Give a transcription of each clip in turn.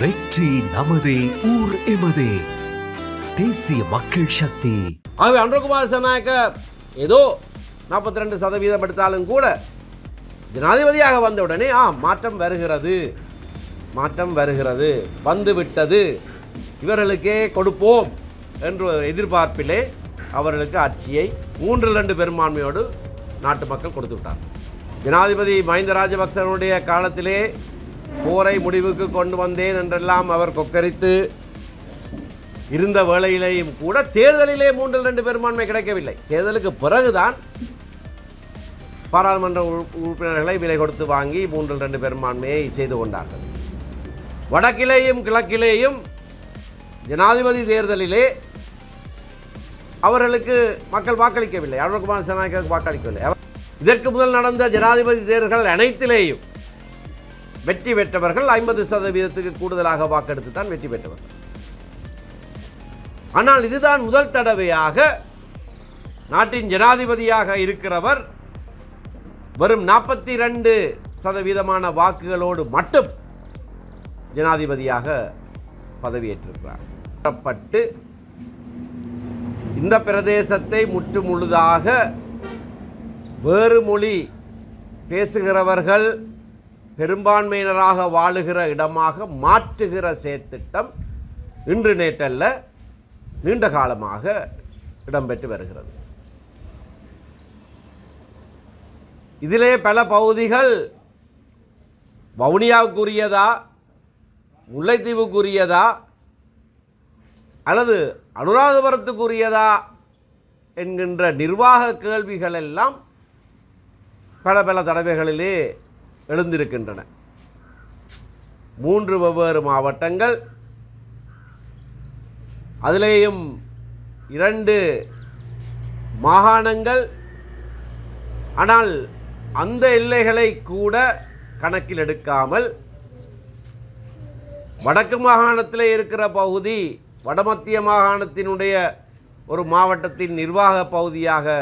வெற்றி நமதே ஊர் எமதே. தேசிய மக்கள் சக்தி. ஆகவே அன்றகுமார் சனாயக்க ஏதோ நாற்பத்தி ரெண்டு சதவீதம் எடுத்தாலும் கூட ஜனாதிபதியாக வந்த உடனே ஆ மாற்றம் வருகிறது. மாற்றம் வருகிறது. வந்து விட்டது. இவர்களுக்கே கொடுப்போம் என்ற எதிர்பார்ப்பிலே அவர்களுக்கு ஆட்சியை மூன்று ரெண்டு பெரும்பான்மையோடு நாட்டு மக்கள் கொடுத்து விட்டார் ஜனாதிபதி மஹிந்த ராஜபக்சனுடைய காலத்திலே போரை முடிவுக்கு கொண்டு வந்தேன் என்றெல்லாம் அவர் கொக்கரித்து இருந்த வேளையிலேயும் கூட தேர்தலிலே மூன்றில் ரெண்டு பெரும்பான்மை கிடைக்கவில்லை. தேர்தலுக்கு பிறகுதான் பாராளுமன்ற உறுப்பினர்களை விலை கொடுத்து வாங்கி மூன்றில் ரெண்டு பெரும்பான்மையை செய்து கொண்டார்கள். வடக்கிலேயும் கிழக்கிலேயும் ஜனாதிபதி தேர்தலிலே அவர்களுக்கு மக்கள் வாக்களிக்கவில்லை. அருண்குமார் சனாய்க்கு வாக்களிக்கவில்லை. அவர் இதற்கு முதல் நடந்த ஜனாதிபதி தேர்தல்கள் அனைத்திலேயும் வெற்றி பெற்றவர்கள் ஐம்பது சதவீதத்துக்கு கூடுதலாக வாக்கெடுத்து தான் வெற்றி பெற்றவர்கள் ஆனால் இதுதான் முதல் தடவையாக நாட்டின் ஜனாதிபதியாக இருக்கிறவர் வரும் நாற்பத்தி ரெண்டு சதவீதமான வாக்குகளோடு மட்டும் ஜனாதிபதியாக பதவியேற்றிருக்கிறார். பட்டு இந்த பிரதேசத்தை முற்று முழுதாக வேறு மொழி பேசுகிறவர்கள் பெரும்பான்மையினராக வாழுகிற இடமாக மாற்றுகிற செயற்திட்டம் இன்று நேற்றல்ல நீண்ட காலமாக இடம்பெற்று வருகிறது. இதிலே பல பகுதிகள் வவுனியாவுக்குரியதா முல்லைத்தீவுக்குரியதா அல்லது அனுராதபுரத்துக்குரியதா என்கின்ற நிர்வாக கேள்விகள் எல்லாம் பல பல தடவைகளிலே எழுந்திருக்கின்றன. மூன்று வெவ்வேறு மாவட்டங்கள். அதிலேயும் இரண்டு மாகாணங்கள். ஆனால் அந்த எல்லைகளை கூட கணக்கில் எடுக்காமல் வடக்கு மாகாணத்தில் இருக்கிற பகுதி வடமத்திய மாகாணத்தினுடைய ஒரு மாவட்டத்தின் நிர்வாக பகுதியாக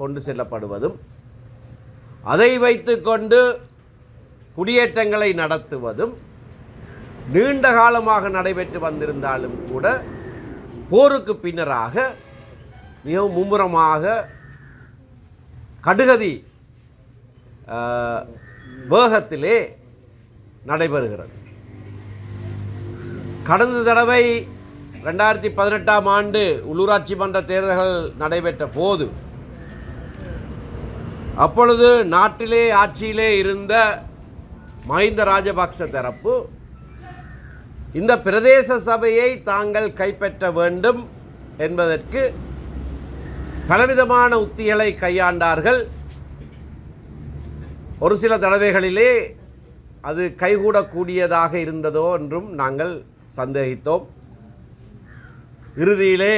கொண்டு செல்லப்படுவதும் அதை வைத்துக்கொண்டு குடியேற்றங்களை நடத்துவதும் நீண்ட காலமாக நடைபெற்று வந்திருந்தாலும் கூட போருக்கு பின்னராக மிகவும் மும்முரமாக கடுகதி வேகத்திலே நடைபெறுகிறது. கடந்த தடவை ரெண்டாயிரத்தி பதினெட்டாம் ஆண்டு உள்ளூராட்சி மன்ற தேர்தல்கள் நடைபெற்ற போது அப்பொழுது நாட்டிலே ஆட்சியிலே இருந்த மஹிந்த ராஜபக்ச தரப்பு இந்த பிரதேச சபையை தாங்கள் கைப்பற்ற வேண்டும் என்பதற்கு பலவிதமான உத்திகளை கையாண்டார்கள். ஒரு சில தடவைகளிலே அது கைகூடக்கூடியதாக இருந்ததோ என்றும் நாங்கள் சந்தேகித்தோம். இறுதியிலே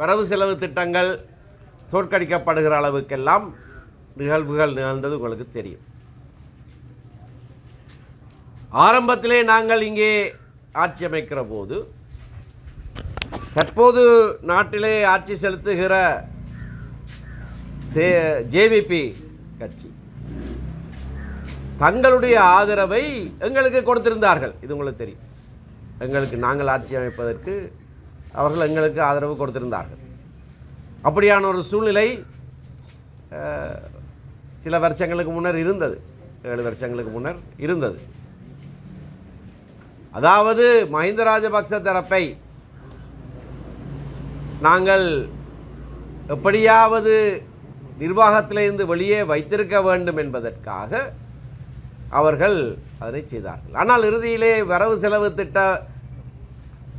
வரவு செலவு திட்டங்கள் தோற்கடிக்கப்படுகிற அளவுக்கெல்லாம் நிகழ்வுகள் நிகழ்ந்தது உங்களுக்கு தெரியும். ஆரம்பத்திலே நாங்கள் இங்கே ஆட்சி அமைக்கிற போது தற்போது நாட்டிலே ஆட்சி செலுத்துகிற தே ஜேவிபி கட்சி தங்களுடைய ஆதரவை எங்களுக்கு கொடுத்திருந்தார்கள். இது உங்களுக்கு தெரியும். எங்களுக்கு நாங்கள் ஆட்சி அமைப்பதற்கு அவர்கள் எங்களுக்கு ஆதரவு கொடுத்திருந்தார்கள். அப்படியான ஒரு சூழ்நிலை சில வருஷங்களுக்கு முன்னர் இருந்தது. ஏழு வருஷங்களுக்கு முன்னர் இருந்தது. அதாவது மஹிந்த ராஜபக்ச தரப்பை நாங்கள் எப்படியாவது நிர்வாகத்திலிருந்து வெளியே வைத்திருக்க வேண்டும் என்பதற்காக அவர்கள் அதனை செய்தார்கள். ஆனால் இறுதியிலே வரவு செலவு திட்ட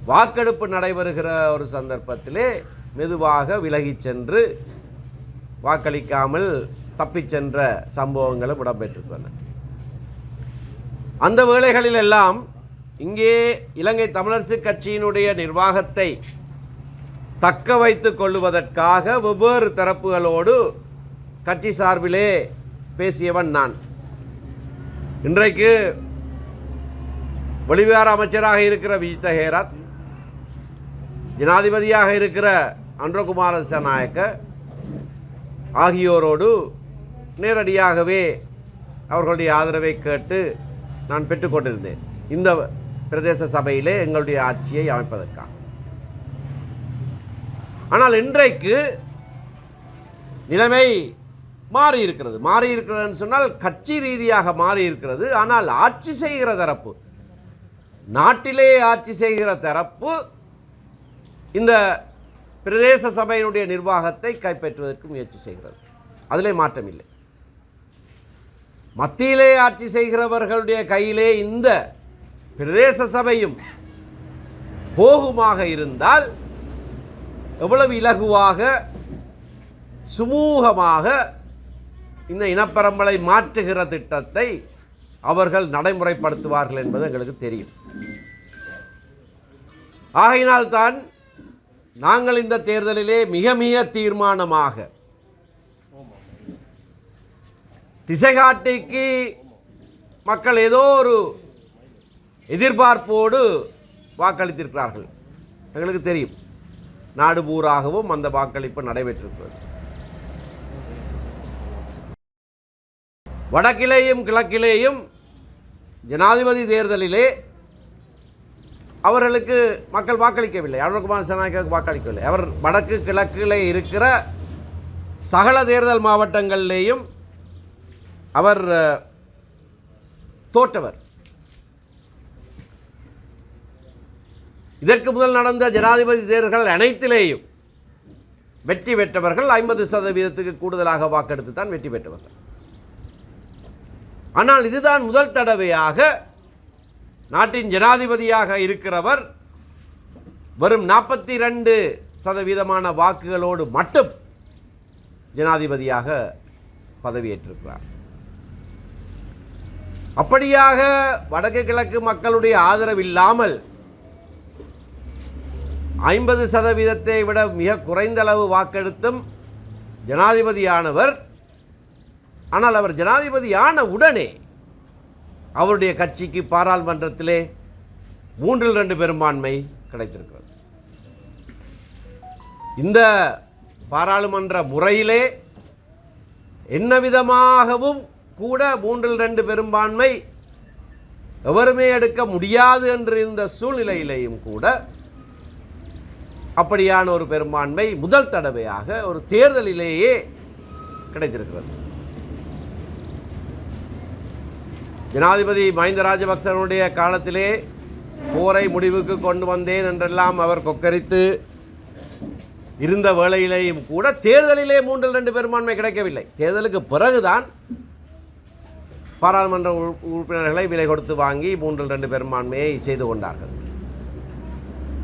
வாக்கெடுப்பு நடைபெறுகிற ஒரு சந்தர்ப்பத்திலே மெதுவாக விலகிச் சென்று வாக்களிக்காமல் தப்பிச் சென்ற சம்பவங்களும் இடம்பெற்றிருந்தன அந்த வேளைகளில் எல்லாம் இங்கே இலங்கை தமிழரசு கட்சியினுடைய நிர்வாகத்தை தக்க வைத்து கொள்ளுவதற்காக வெவ்வேறு தரப்புகளோடு கட்சி சார்பிலே பேசியவன் நான். இன்றைக்கு வெளிவிவகார அமைச்சராக இருக்கிற விஜித ஹேராத் ஜனாதிபதியாக இருக்கிற அன்றகுமார சநாயக்க ஆகியோரோடு நேரடியாகவே அவர்களுடைய ஆதரவை கேட்டு நான் பெற்றுக்கொண்டிருந்தேன் இந்த பிரதேச சபையிலே எங்களுடைய ஆட்சியை அமைப்பதற்காக. ஆனால் இன்றைக்கு நிலைமை மாறி இருக்கிறது மாறி இருக்கிறதுன்னு சொன்னால் கட்சி ரீதியாக மாறி இருக்கிறது ஆனால் ஆட்சி செய்கிற தரப்பு நாட்டிலே ஆட்சி செய்கிற தரப்பு இந்த பிரதேச சபையினுடைய நிர்வாகத்தை கைப்பற்றுவதற்கு முயற்சி செய்கிறது. அதிலே மாற்றம் இல்லை மத்தியிலே ஆட்சி செய்கிறவர்களுடைய கையிலே இந்த பிரதேச சபையும் போகுமாக இருந்தால் எவ்வளவு இலகுவாக சுமூகமாக இந்த இனப்பரம்பலை மாற்றுகிற திட்டத்தை அவர்கள் நடைமுறைப்படுத்துவார்கள் என்பது எங்களுக்கு தெரியும். ஆகையினால்தான் நாங்கள் இந்த தேர்தலிலே மிக மிக தீர்மானமாக திசைகாட்டிக்கு மக்கள் ஏதோ ஒரு எதிர்பார்ப்போடு வாக்களித்திருக்கிறார்கள். எங்களுக்கு தெரியும். நாடு பூராகவும் அந்த வாக்களிப்பு நடைபெற்றிருக்கிறது. வடக்கிலேயும் கிழக்கிலேயும் ஜனாதிபதி தேர்தலிலே அவர்களுக்கு மக்கள் வாக்களிக்கவில்லை. அருண்குமார் சனாய்க்கு வாக்களிக்கவில்லை. அவர் வடக்கு கிழக்கிலே இருக்கிற சகல தேர்தல் மாவட்டங்களிலேயும் அவர் தோற்றவர். இதற்கு முதல் நடந்த ஜனாதிபதி தேர்தல்கள் அனைத்திலேயும் வெற்றி பெற்றவர்கள் ஐம்பது சதவீதத்துக்கு கூடுதலாக வாக்கெடுத்து தான் வெற்றி பெற்றவர்கள் ஆனால் இதுதான் முதல் தடவையாக நாட்டின் ஜனாதிபதியாக இருக்கிறவர் வரும் நாற்பத்தி ரெண்டு சதவீதமான வாக்குகளோடு மட்டும் ஜனாதிபதியாக பதவியேற்றிருக்கிறார். அப்படியாக வடக்கு கிழக்கு மக்களுடைய ஆதரவு இல்லாமல் ஐம்பது சதவீதத்தை விட மிக குறைந்த அளவு வாக்கெடுத்தும் ஜனாதிபதியானவர். ஆனால் அவர் ஜனாதிபதியான உடனே அவருடைய கட்சிக்கு பாராளுமன்றத்திலே மூன்றில் ரெண்டு பெரும்பான்மை கிடைத்திருக்கிறது. இந்த பாராளுமன்ற முறையிலே என்ன விதமாகவும் கூட மூன்றில் ரெண்டு பெரும்பான்மை எவருமே எடுக்க முடியாது என்று இருந்த சூழ்நிலையிலேயும் கூட அப்படியான ஒரு பெரும்பான்மை முதல் தடவையாக ஒரு தேர்தலிலேயே கிடைத்திருக்கிறது. ஜனாதிபதி மஹிந்த ராஜபக்சனுடைய காலத்திலே போரை முடிவுக்கு கொண்டு வந்தேன் என்றெல்லாம் அவர் கொக்கரித்து இருந்த வேளையிலேயும் கூட தேர்தலிலே மூன்றில் ரெண்டு பெரும்பான்மை கிடைக்கவில்லை. தேர்தலுக்கு பிறகுதான் பாராளுமன்ற உறுப்பினர்களை விலை கொடுத்து வாங்கி மூன்றில் ரெண்டு பெரும்பான்மையை செய்து கொண்டார்கள்.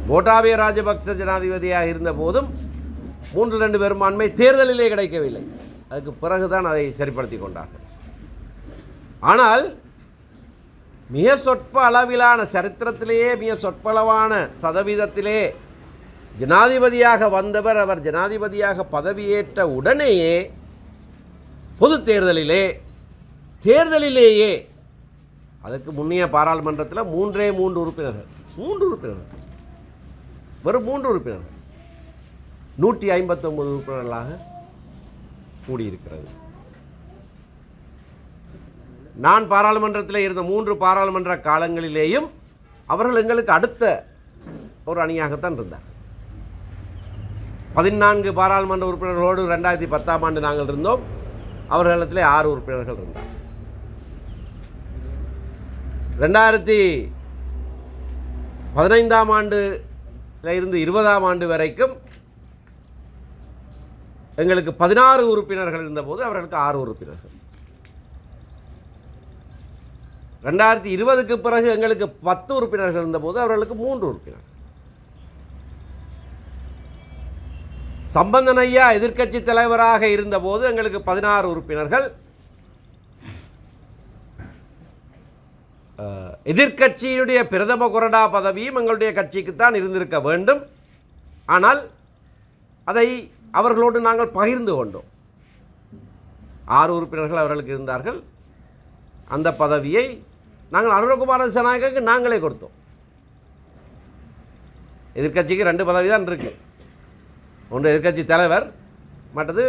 கோட்டாபய ராஜபக்ச ஜனாதிபதியாக இருந்த போதும் மூன்று ரெண்டு பெரும்பான்மை தேர்தலிலே கிடைக்கவில்லை. அதுக்கு பிறகுதான் அதை சரிப்படுத்தி கொண்டார்கள். ஆனால் மிக சொற்ப அளவிலான சரித்திரத்திலேயே மிக சொற்பளவான சதவீதத்திலே ஜனாதிபதியாக வந்தவர் அவர் ஜனாதிபதியாக பதவியேற்ற உடனேயே பொது தேர்தலிலே தேர்தலிலேயே அதுக்கு முன்னைய பாராளுமன்றத்தில் மூன்றே மூன்று உறுப்பினர்கள் மூன்று உறுப்பினர்கள். வெறும் மூன்று உறுப்பினர்கள். நூற்றி ஐம்பத்தொம்பது உறுப்பினர்களாக கூடியிருக்கிறது. நான் பாராளுமன்றத்தில் இருந்த மூன்று பாராளுமன்ற காலங்களிலேயும் அவர்கள் எங்களுக்கு அடுத்த ஒரு அணியாகத்தான் இருந்தார். பதினான்கு பாராளுமன்ற உறுப்பினர்களோடு ரெண்டாயிரத்தி பத்தாம் ஆண்டு நாங்கள் இருந்தோம். அவர்களிடத்தில் ஆறு உறுப்பினர்கள் இருந்தார். ரெண்டாயிரத்தி பதினைந்தாம் ஆண்டு இருந்து இருபதாம் ஆண்டு வரைக்கும் எங்களுக்கு பதினாறு உறுப்பினர்கள் இருந்தபோது அவர்களுக்கு ஆறு உறுப்பினர்கள். ரெண்டாயிரத்தி இருபதுக்கு பிறகு எங்களுக்கு பத்து உறுப்பினர்கள் இருந்தபோது அவர்களுக்கு மூன்று உறுப்பினர் சம்பந்தனையா எதிர்க்கட்சி தலைவராக இருந்தபோது எங்களுக்கு பதினாறு உறுப்பினர்கள். எதிர்கட்சியினுடைய பிரதம கொறடா பதவியும் எங்களுடைய கட்சிக்குத்தான் இருந்திருக்க வேண்டும். ஆனால் அதை அவர்களோடு நாங்கள் பகிர்ந்து கொண்டோம். ஆறு உறுப்பினர்கள் அவர்களுக்கு இருந்தார்கள். அந்த பதவியை நாங்கள் அனுரகுமார சனாயக்கு நாங்களே கொடுத்தோம். எதிர்க்கட்சிக்கு ரெண்டு பதவி தான் இருக்கு. ஒன்று எதிர்க்கட்சி தலைவர் மற்றது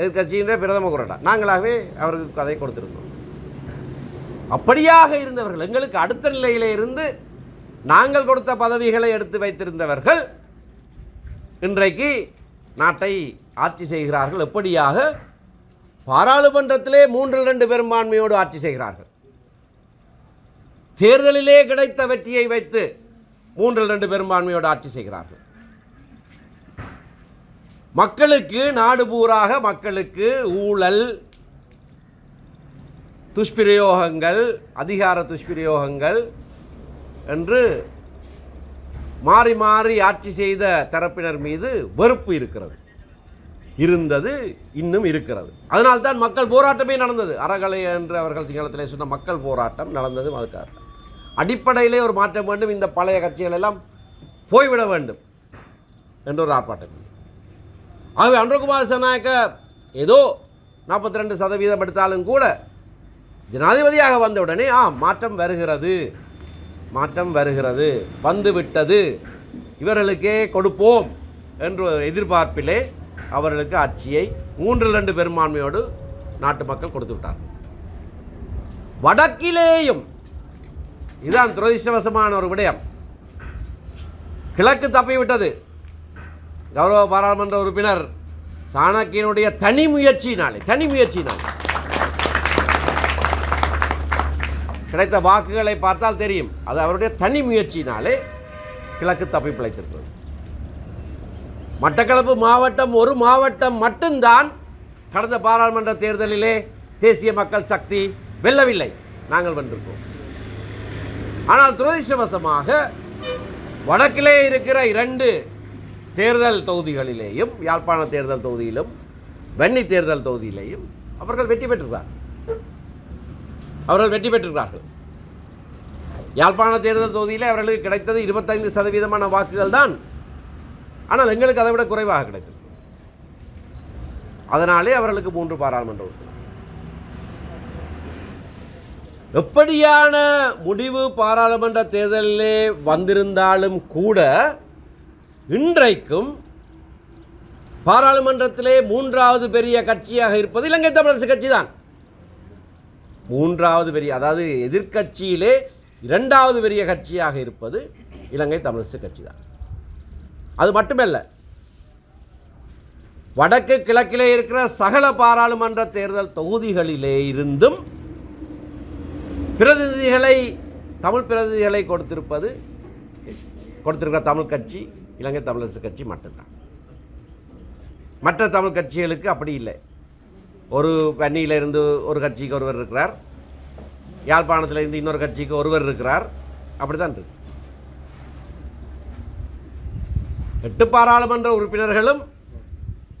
எதிர்கட்சியினுடைய பிரதம குரடா நாங்களாகவே அவருக்கு அதை கொடுத்துருந்தோம். அப்படியாக இருந்தவர்கள் எங்களுக்கு அடுத்த நிலையிலே இருந்து நாங்கள் கொடுத்த பதவிகளை எடுத்து வைத்திருந்தவர்கள் இன்றைக்கு நாட்டை ஆட்சி செய்கிறார்கள். எப்படியாக? பாராளுமன்றத்திலே மூன்றில் ரெண்டு பெரும்பான்மையோடு ஆட்சி செய்கிறார்கள். தேர்தலிலே கிடைத்த வெற்றியை வைத்து மூன்றில் ரெண்டு பெரும்பான்மையோடு ஆட்சி செய்கிறார்கள். மக்களுக்கு நாடு பூராக மக்களுக்கு ஊழல் துஷ்பிரயோகங்கள் அதிகார துஷ்பிரயோகங்கள் என்று மாறி மாறி ஆட்சி செய்த தரப்பினர் மீது வெறுப்பு இருக்கிறது. இருந்தது இன்னும் இருக்கிறது. அதனால்தான் மக்கள் போராட்டமே நடந்தது. அறகலை என்று அவர்கள் சிங்களத்திலே சொன்ன மக்கள் போராட்டம் நடந்தது அதுக்காக. அடிப்படையிலே ஒரு மாற்றம் வேண்டும் இந்த பழைய கட்சிகள் எல்லாம் போய்விட வேண்டும் என்ற ஒரு ஆர்ப்பாட்டம். ஆகவே அன்றகுமார் சனாயக்க ஏதோ நாற்பத்தி ரெண்டு சதவீதம் எடுத்தாலும் கூட ஜனாதிபதியாக வந்தவுடனே ஆ மாற்றம் வருகிறது. மாற்றம் வருகிறது. வந்து விட்டது இவர்களுக்கே கொடுப்போம் என்ற எதிர்பார்ப்பிலே அவர்களுக்கு ஆட்சியை மூன்றில் ரெண்டு பெரும்பான்மையோடு நாட்டு மக்கள் கொடுத்து விட்டார் வடக்கிலேயும் இதுதான் துரதிருஷ்டவசமான ஒரு விடயம். கிழக்கு தப்பிவிட்டது. கௌரவ பாராளுமன்ற உறுப்பினர் சாணக்கியனுடைய தனி முயற்சியினாலே தனி முயற்சியினாலே. கிடைத்த வாக்குகளை பார்த்தால் தெரியும். அது அவருடைய தனி முயற்சியினாலே கிழக்கு தப்பி பிழைத்திருக்கிறது. மட்டக்களப்பு மாவட்டம் ஒரு மாவட்டம் மட்டும்தான் கடந்த பாராளுமன்ற தேர்தலிலே தேசிய மக்கள் சக்தி வெல்லவில்லை. நாங்கள் வென்றிருக்கோம். ஆனால் துரதிருஷ்டவசமாக வடக்கிலே இருக்கிற இரண்டு தேர்தல் தொகுதிகளிலேயும் யாழ்ப்பாண தேர்தல் தொகுதியிலும் வன்னி தேர்தல் தொகுதியிலேயும் அவர்கள் வெற்றி பெற்றுள்ளார் அவர்கள் வெற்றி பெற்றிருக்கிறார்கள். யாழ்ப்பாண தேர்தல் தொகுதியில் அவர்களுக்கு கிடைத்தது இருபத்தைந்து சதவீதமான வாக்குகள் தான். ஆனால் எங்களுக்கு அதை விட குறைவாக கிடைக்கும் அதனாலே அவர்களுக்கு மூன்று பாராளுமன்ற உறுப்பினர். எப்படியான முடிவு பாராளுமன்ற தேர்தலிலே வந்திருந்தாலும் கூட இன்றைக்கும் பாராளுமன்றத்திலே மூன்றாவது பெரிய கட்சியாக இருப்பது இலங்கை தமிழரசு கட்சி தான் மூன்றாவது பெரிய அதாவது எதிர்க்கட்சியிலே இரண்டாவது பெரிய கட்சியாக இருப்பது இலங்கை தமிழிசை கட்சி தான் அது மட்டுமல்ல வடக்கு கிழக்கிலே இருக்கிற சகல பாராளுமன்ற தேர்தல் தொகுதிகளிலே இருந்தும் பிரதிநிதிகளை தமிழ் பிரதிநிதிகளை கொடுத்திருப்பது கொடுத்திருக்கிற தமிழ் கட்சி இலங்கை தமிழரசு கட்சி மட்டும்தான். மற்ற தமிழ் கட்சிகளுக்கு அப்படி இல்லை. ஒரு வன்னியிலிருந்து ஒரு கட்சிக்கு ஒருவர் இருக்கிறார். யாழ்ப்பாணத்திலிருந்து இன்னொரு கட்சிக்கு ஒருவர் இருக்கிறார். அப்படி தான் இருக்கு. எட்டு பாராளுமன்ற உறுப்பினர்களும்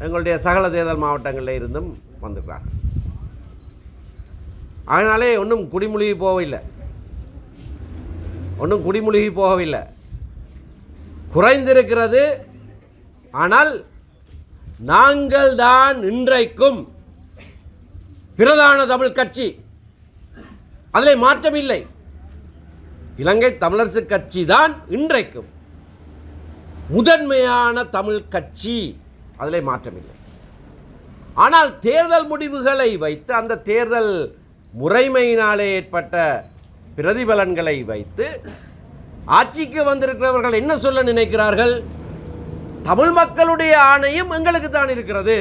எங்களுடைய சகல தேர்தல் மாவட்டங்களில் இருந்தும் வந்திருக்கிறார்கள். அதனாலே ஒன்றும் குடிமொழிகி போகவில்லை. ஒன்றும் குடிமொழிகி போகவில்லை. குறைந்திருக்கிறது. ஆனால் நாங்கள் தான் இன்றைக்கும் பிரதான தமிழ் கட்சி. அதில் மாற்றமில்லை. இலங்கை தமிழரசு கட்சி தான் இன்றைக்கும் முதன்மையான தமிழ் கட்சி. அதில் மாற்றமில்லை. ஆனால் தேர்தல் முடிவுகளை வைத்து அந்த தேர்தல் முறைமையினாலே ஏற்பட்ட பிரதிபலன்களை வைத்து ஆட்சிக்கு வந்திருக்கிறவர்கள் என்ன சொல்ல நினைக்கிறார்கள்? தமிழ் மக்களுடைய ஆணையம் எங்களுக்கு தான் இருக்கிறது.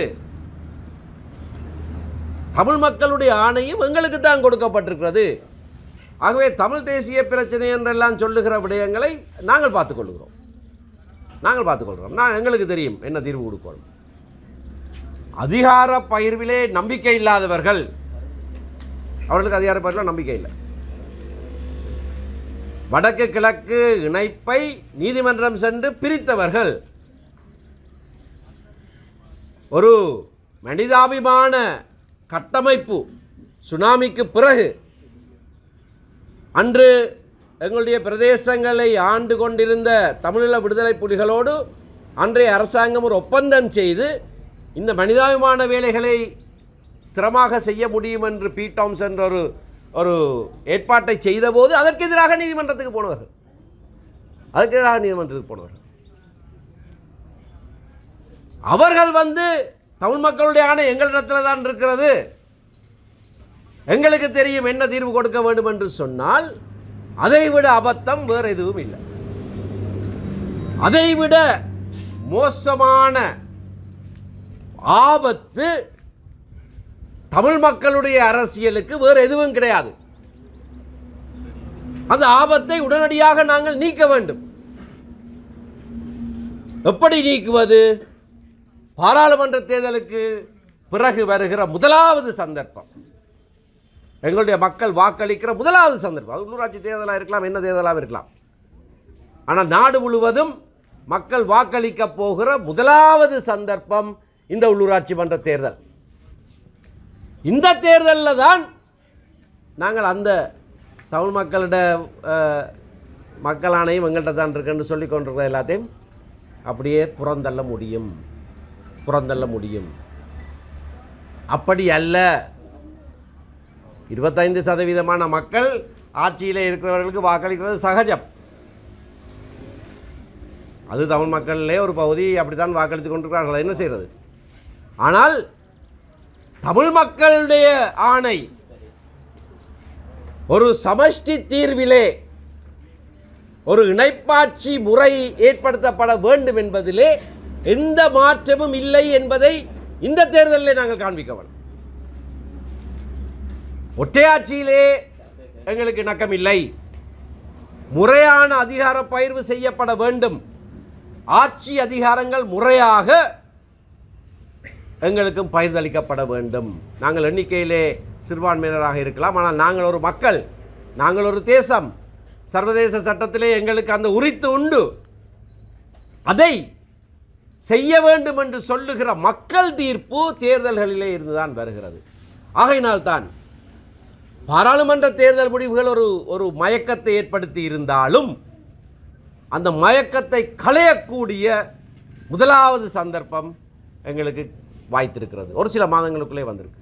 தமிழ் மக்களுடைய ஆணையும் எங்களுக்கு தான் கொடுக்கப்பட்டிருக்கிறது. ஆகவே தமிழ் தேசிய பிரச்சனை என்றெல்லாம் சொல்லுகிற விடயங்களை நாங்கள் பார்த்துக்கொள்கிறோம். நாங்கள் பார்த்துக்கொள்கிறோம். நான் எங்களுக்கு தெரியும் என்ன தீர்வு கொடுக்கணும். அதிகார பகிர்விலே நம்பிக்கை இல்லாதவர்கள் அவர்களுக்கு அதிகார பகிர்வில் நம்பிக்கை இல்லை. வடக்கு கிழக்கு இணைப்பை நீதிமன்றம் சென்று பிரித்தவர்கள் ஒரு மனிதாபிமான கட்டமைப்பு சுனாமிக்கு பிறகு அன்று எங்களுடைய பிரதேசங்களை ஆண்டு கொண்டிருந்த தமிழீழ விடுதலை புலிகளோடு அன்றைய அரசாங்கம் ஒரு ஒப்பந்தம் செய்து இந்த மனிதாபிமான வேலைகளை திறமாக செய்ய முடியும் என்று பி டாம்ஸ் என்ற ஒரு ஒரு ஏற்பாட்டை செய்தபோது அதற்கு எதிராக நீதிமன்றத்துக்கு போனவர்கள். அதற்கு எதிராக நீதிமன்றத்துக்கு போனவர்கள். அவர்கள் வந்து தமிழ் மக்களுடைய ஆணை எங்களிடத்தில் தான் இருக்கிறது. எங்களுக்கு தெரியும் என்ன தீர்வு கொடுக்க வேண்டும் என்று சொன்னால் அதைவிட அபத்தம் வேறு எதுவும் இல்லை. அதைவிட மோசமான ஆபத்து தமிழ் மக்களுடைய அரசியலுக்கு வேறு எதுவும் கிடையாது. அந்த ஆபத்தை உடனடியாக நாங்கள் நீக்க வேண்டும். எப்படி நீக்குவது? பாராளுமன்ற தேர்தலுக்கு பிறகு வருகிற முதலாவது சந்தர்ப்பம். எங்களுடைய மக்கள் வாக்களிக்கிற முதலாவது சந்தர்ப்பம். அது உள்ளூராட்சி தேர்தலாக இருக்கலாம் என்ன தேர்தலாக இருக்கலாம். ஆனால் நாடு முழுவதும் மக்கள் வாக்களிக்க போகிற முதலாவது சந்தர்ப்பம் இந்த உள்ளூராட்சி மன்ற தேர்தல். இந்த தேர்தலில் தான் நாங்கள் அந்த தமிழ் மக்களிட மக்களானையும் எங்கள்கிட்ட தான் இருக்குன்னு சொல்லி கொண்டிருக்கிற எல்லாத்தையும் அப்படியே புறந்தள்ள முடியும். புறந்தள்ள முடியும். அப்படி அல்ல. இருபத்தைந்து சதவீதமான மக்கள் ஆட்சியில் இருக்கிறவர்களுக்கு வாக்களிக்கிறது சகஜம். அது தமிழ் மக்களிலே ஒரு பகுதி அப்படித்தான் வாக்களித்து கொண்டிருக்கிறார்கள். என்ன செய்கிறது? ஆனால் தமிழ் மக்களுடைய ஆணை ஒரு சமஷ்டி தீர்விலே ஒரு இணைப்பாட்சி முறை ஏற்படுத்தப்பட வேண்டும் என்பதிலே எந்த மாற்றமும் இல்லை என்பதை இந்த தேர்தலில் நாங்கள் காண்பிக்க வேண்டும். ஒற்றையாட்சியிலே எங்களுக்கு இணக்கம் இல்லை. முறையான அதிகார பயிர்வு செய்யப்பட வேண்டும். ஆட்சி அதிகாரங்கள் முறையாக எங்களுக்கும் பகிர்ந்தளிக்கப்பட வேண்டும். நாங்கள் எண்ணிக்கையிலே சிறுபான்மையினராக இருக்கலாம். ஆனால் நாங்கள் ஒரு மக்கள். நாங்கள் ஒரு தேசம். சர்வதேச சட்டத்திலே எங்களுக்கு அந்த உரித்து உண்டு. அதை செய்ய வேண்டும் என்று சொல்லுகிற மக்கள் தீர்ப்பு தேர்தல்களிலே இருந்துதான் வருகிறது. ஆகையினால்தான் பாராளுமன்ற தேர்தல் முடிவுகள் ஒரு ஒரு மயக்கத்தை ஏற்படுத்தி இருந்தாலும் அந்த மயக்கத்தை களையக்கூடிய முதலாவது சந்தர்ப்பம் எங்களுக்கு வாய்த்திருக்கிறது. ஒரு சில மாதங்களுக்குள்ளே வந்திருக்கு.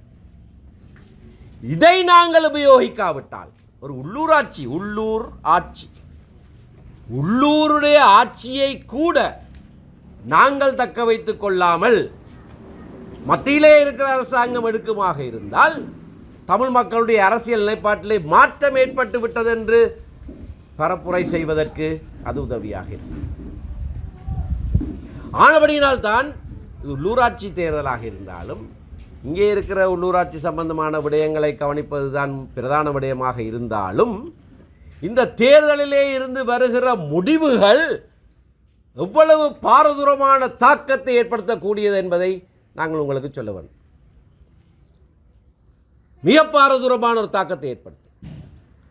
இதை நாங்கள் உபயோகிக்காவிட்டால் ஒரு உள்ளூராட்சி உள்ளூர் ஆட்சி உள்ளூருடைய ஆட்சியை கூட நாங்கள் தக்க வைத்துக் கொள்ளாமல் மத்தியிலே இருக்கிற அரசாங்கம் எடுக்குமாக இருந்தால் தமிழ் மக்களுடைய அரசியல் நிலைப்பாட்டிலே மாற்றம் ஏற்பட்டு விட்டது என்று பரப்புரை செய்வதற்கு அது உதவியாக இருக்கும். ஆனபடியினால்தான் இது உள்ளூராட்சி தேர்தலாக இருந்தாலும் இங்கே இருக்கிற உள்ளூராட்சி சம்பந்தமான விடயங்களை கவனிப்பது தான் பிரதான விடயமாக இருந்தாலும் இந்த தேர்தலிலே இருந்து வருகிற முடிவுகள் எவ்வளவு பாரதூரமான தாக்கத்தை ஏற்படுத்தக்கூடியது என்பதை நாங்கள் உங்களுக்கு சொல்ல வேண்டும். மிக பாரதூரமான ஒரு தாக்கத்தை ஏற்படுத்தும்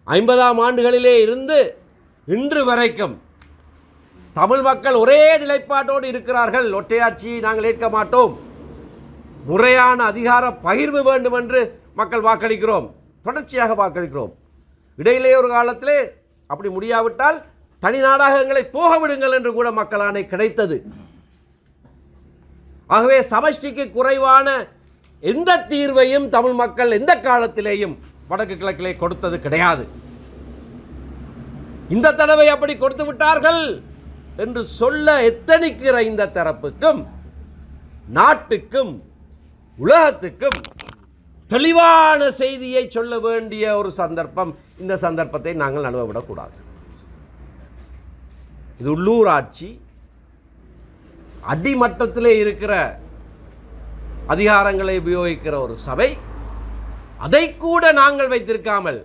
ஐம்பதாம் ஆண்டுகளிலே இருந்து இன்று வரைக்கும் தமிழ் மக்கள் ஒரே நிலைப்பாட்டோடு இருக்கிறார்கள். ஒற்றையாட்சி நாங்கள் ஏற்க மாட்டோம். முறையான அதிகார பகிர்வு வேண்டும் என்று மக்கள் வாக்களிக்கிறோம். தொடர்ச்சியாக வாக்களிக்கிறோம். இடையிலே ஒரு காலத்திலே அப்படி முடியாவிட்டால் தனி நாடகங்களை போக விடுங்கள் என்று கூட மக்களானை கிடைத்தது. ஆகவே சமஷ்டிக்கு குறைவான எந்த தீர்வையும் தமிழ் மக்கள் எந்த காலத்திலேயும் வடக்கு கிழக்கிலே கொடுத்தது கிடையாது. இந்த தடவை அப்படி கொடுத்து விட்டார்கள் என்று சொல்ல எத்தனிக்கிற இந்த தரப்புக்கும் நாட்டுக்கும் உலகத்துக்கும் தெளிவான செய்தியை சொல்ல வேண்டிய ஒரு சந்தர்ப்பம். இந்த சந்தர்ப்பத்தை நாங்கள் நழுவ விடக்கூடாது இது உள்ளூராட்சி. அடிமட்டத்திலே இருக்கிற அதிகாரங்களை உபயோகிக்கிற ஒரு சபை. அதை கூட நாங்கள் வைத்திருக்காமல்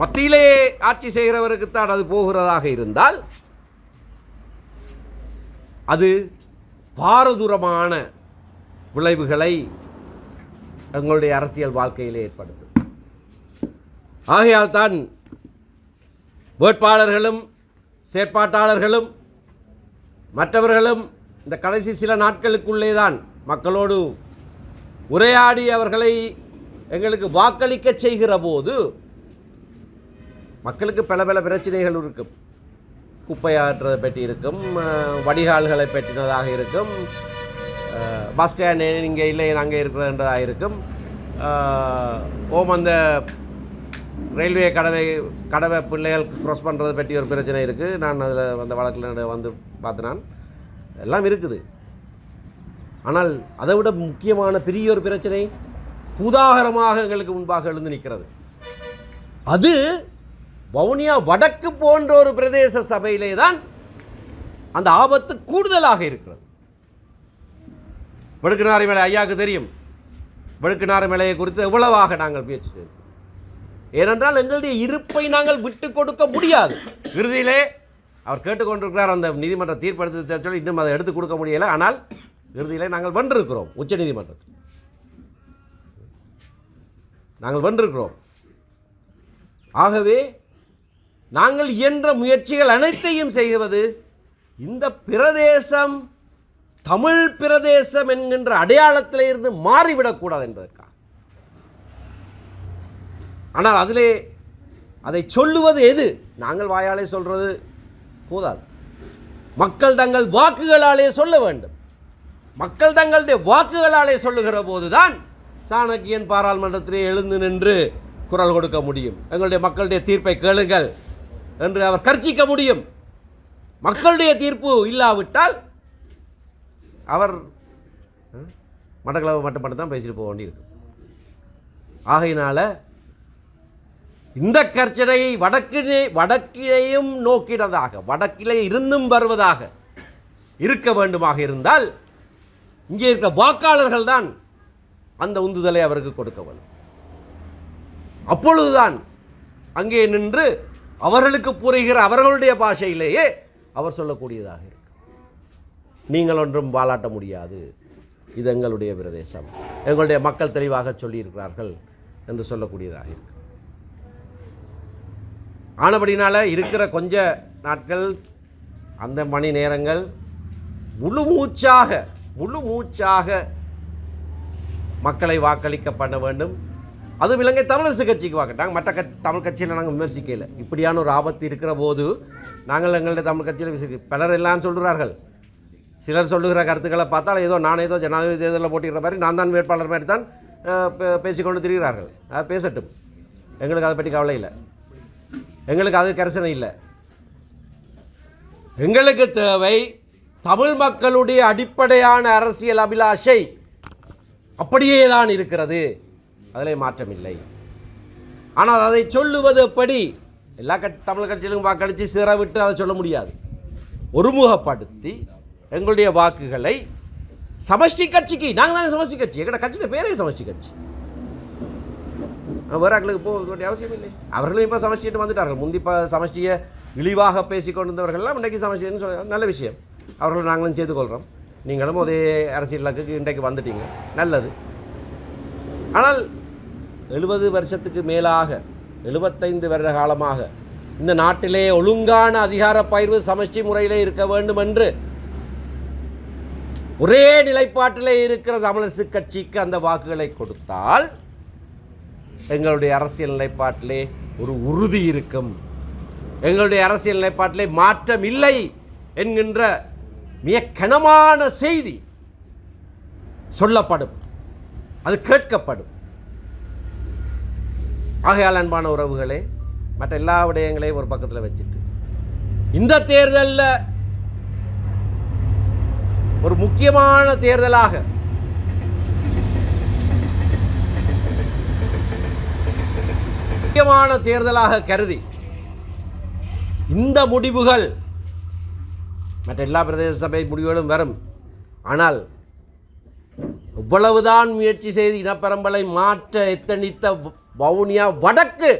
மத்தியிலே ஆட்சி செய்கிறவருக்குத்தான் அது போகிறதாக இருந்தால் அது பாரதூரமான விளைவுகளை எங்களுடைய அரசியல் வாழ்க்கையில் ஏற்படுத்தும். ஆகையால் தான் வேட்பாளர்களும் செயற்பாட்டாளர்களும் மற்றவர்களும் இந்த கடைசி சில நாட்களுக்குள்ளே தான் மக்களோடு உரையாடி அவர்களை எங்களுக்கு வாக்களிக்க செய்கிற போது மக்களுக்கு பல பல பிரச்சனைகள் இருக்கும். குப்பையாற்றுறதை பற்றி இருக்கும் வடிகால்களை பற்றினதாக இருக்கும் பஸ் ஸ்டாண்டு இங்கே இல்லை நாங்கள் இருக்கிறதுன்றதாக இருக்கும். ஓம் அந்த ரயில்வே கடவை கடவை பிள்ளைகள் க்ரோஸ் பண்ணுறதை பற்றி ஒரு பிரச்சனை இருக்குது நான் அதில் அந்த வழக்கில் வந்து பார்த்தினான். நான் எல்லாம் இருக்குது. ஆனால் அதை விட முக்கியமான பெரிய ஒரு பிரச்சனை உதாகரமாக எங்களுக்கு முன்பாக எழுந்து நிற்கிறது. அது வவுனியா வடக்கு போன்ற ஒரு பிரதேச சபையிலே தான் அந்த ஆபத்து கூடுதலாக இருக்கிறது. வெடுக்குநாறு மேலே ஐயாவுக்கு தெரியும். வெடுக்குநாறு மேலையை குறித்து எவ்வளவாக நாங்கள் முயற்சி செய்தோம் ஏனென்றால் எங்களுடைய இருப்பை நாங்கள் விட்டு கொடுக்க முடியாது. இறுதியிலே அவர் கேட்டுக்கொண்டிருக்கிறார் அந்த நீதிமன்ற தீர்ப்பெடுத்து சொல்லி இன்னும் அதை எடுத்து கொடுக்க முடியலை. ஆனால் இறுதியிலே நாங்கள் வென்றிருக்கிறோம் உச்ச நீதிமன்றத்தில். நாங்கள் வென்றிருக்கிறோம். ஆகவே நாங்கள் இயன்ற முயற்சிகள் அனைத்தையும் செய்வது இந்த பிரதேசம் தமிழ் பிரதேசம் என்கின்ற அடையாளத்திலே இருந்து மாறிவிடக்கூடாது என்பதற்காக. ஆனால் அதிலே அதை சொல்லுவது எது? நாங்கள் வாயாலே சொல்கிறது போதாது. மக்கள் தங்கள் வாக்குகளாலே சொல்ல வேண்டும். மக்கள் தங்களுடைய வாக்குகளாலே சொல்லுகிற போதுதான் சாணக்கியன் பாராளுமன்றத்திலே எழுந்து நின்று குரல் கொடுக்க முடியும். எங்களுடைய மக்களுடைய தீர்ப்பை கேளுங்கள் என்று அவர் கர்ச்சிக்க முடியும். மக்களுடைய தீர்ப்பு இல்லாவிட்டால் அவர் அஹ், மட்டக்களவு மட்டும் மட்டும் தான் பேசிட்டு போக வேண்டியிருக்கு ஆகையினால இந்த கர்ச்சனையை வடக்கிலே வடக்கிலேயும் நோக்கினதாக வடக்கிலே இருந்தும் வருவதாக இருக்க வேண்டுமாக இருந்தால் இங்கே இருக்கிற வாக்காளர்கள் தான் அந்த உந்துதலை அவருக்கு கொடுக்க வேண்டும். அப்பொழுதுதான் அங்கே நின்று அவர்களுக்கு புரிகிற அவர்களுடைய பாஷையிலேயே அவர் சொல்லக்கூடியதாக இருக்கும். நீங்கள் ஒன்றும் பாலாட்ட முடியாது. இது எங்களுடைய பிரதேசம். எங்களுடைய மக்கள் தெளிவாக சொல்லியிருக்கிறார்கள் என்று சொல்லக்கூடியதாக இருக்கும். ஆனபடினால் இருக்கிற கொஞ்ச நாட்கள் அந்த மணி நேரங்கள் முழு மூச்சாக முழு மூச்சாக மக்களை வாக்களிக்க பண்ண வேண்டும். அதுவும் இலங்கை தமிழரசு கட்சிக்கு வாக்கிட்டாங்க. மற்ற கட்சி தமிழ் கட்சியில் நாங்கள் விமர்சிக்கல. இப்படியான ஒரு ஆபத்து இருக்கிற போது நாங்கள் எங்களுடைய தமிழ் கட்சியில் விமர்சிக்க பலர் எல்லாம் சொல்கிறார்கள் சிலர் சொல்லுகிற கருத்துக்களை பார்த்தால் ஏதோ நான் ஏதோ ஜனாதிபதி தேர்தலில் போட்டிக்கிற மாதிரி நான் தான் வேட்பாளர் மாதிரி தான் பே- பேசிக்கொண்டு திரிகிறார்கள். அது பேசட்டும். எங்களுக்கு அதை பற்றி கவலை இல்லை. எங்களுக்கு அது கரிசனை இல்லை. எங்களுக்கு தேவை தமிழ் மக்களுடைய அடிப்படையான அரசியல் அபிலாஷை அப்படியே தான் இருக்கிறது. அதில் மாற்றமில்லை ஆனால் அதை சொல்லுவது எப்படி? எல்லா க தமிழ் கட்சியிலும் வாக்களித்து சிற விட்டு அதை சொல்ல முடியாது. ஒருமுகப்படுத்தி எங்களுடைய வாக்குகளை சமஷ்டி கட்சிக்கு நாங்கள் தானே சமஷ்டி கட்சி? எங்களோட கட்சியின் பேரே சமஷ்டி கட்சி. வேறாக்களுக்கு போக வேண்டிய அவசியம் இல்லை. அவர்களும் இப்போ சமஷ்டிட்டு வந்துட்டார்கள். முந்தி இப்போ சமஷ்டியை இழிவாக பேசிக்கொண்டிருந்தவர்கள்லாம் இன்றைக்கு சமஷ்டின்னு சொல்ல நல்ல விஷயம். அவர்களும் நாங்களும் செய்து கொள்கிறோம் நீங்களும் அதே அரசியல் இலக்குக்கு இன்றைக்கு வந்துட்டீங்க. நல்லது. ஆனால் எழுபது வருஷத்துக்கு மேலாக எழுபத்தைந்து வருட காலமாக இந்த நாட்டிலே ஒழுங்கான அதிகார பயிர்வு சமஷ்டி முறையிலே இருக்க வேண்டும் என்று ஒரே நிலைப்பாட்டிலே இருக்கிற தமிழரசு கட்சிக்கு அந்த வாக்குகளை கொடுத்தால் எங்களுடைய அரசியல் நிலைப்பாட்டிலே ஒரு உறுதி இருக்கும். எங்களுடைய அரசியல் நிலைப்பாட்டிலே மாற்றம் இல்லை என்கின்ற மிக கனமான செய்தி சொல்லப்படும். அது கேட்கப்படும். ஆகையால் அன்பான உறவுகளே மற்ற எல்லா விடயங்களையும் ஒரு பக்கத்தில் வச்சுட்டு இந்த தேர்தலில் ஒரு முக்கியமான தேர்தலாக முக்கியமான தேர்தலாக கருதி இந்த முடிவுகள் மற்ற எல்லா பிரதேச சபை முடிவுகளும் வரும். ஆனால் இவ்வளவுதான் முயற்சி செய்து இனப்பரம்பலை மாற்ற எத்தனித்த வவுனியா வடக்கு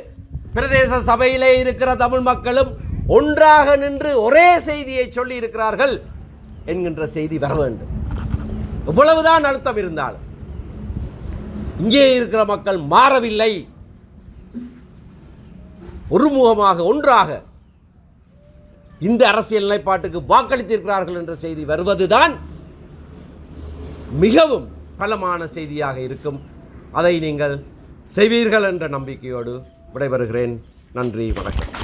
பிரதேச சபையிலே இருக்கிற தமிழ் மக்களும் ஒன்றாக நின்று ஒரே செய்தியை சொல்லி இருக்கிறார்கள் என்கின்ற செய்தி வர வேண்டும். இவ்வளவுதான் அழுத்தம் இருந்தாலும் இங்கே இருக்கிற மக்கள் மாறவில்லை. ஒருமுகமாக ஒன்றாக இந்த அரசியல் நிலைப்பாட்டுக்கு வாக்களித்திருக்கிறார்கள் என்ற செய்தி வருவதுதான் மிகவும் பலமான செய்தியாக இருக்கும். அதை நீங்கள் செய்வீர்கள் என்ற நம்பிக்கையோடு விடைபெறுகிறேன். நன்றி வணக்கம்.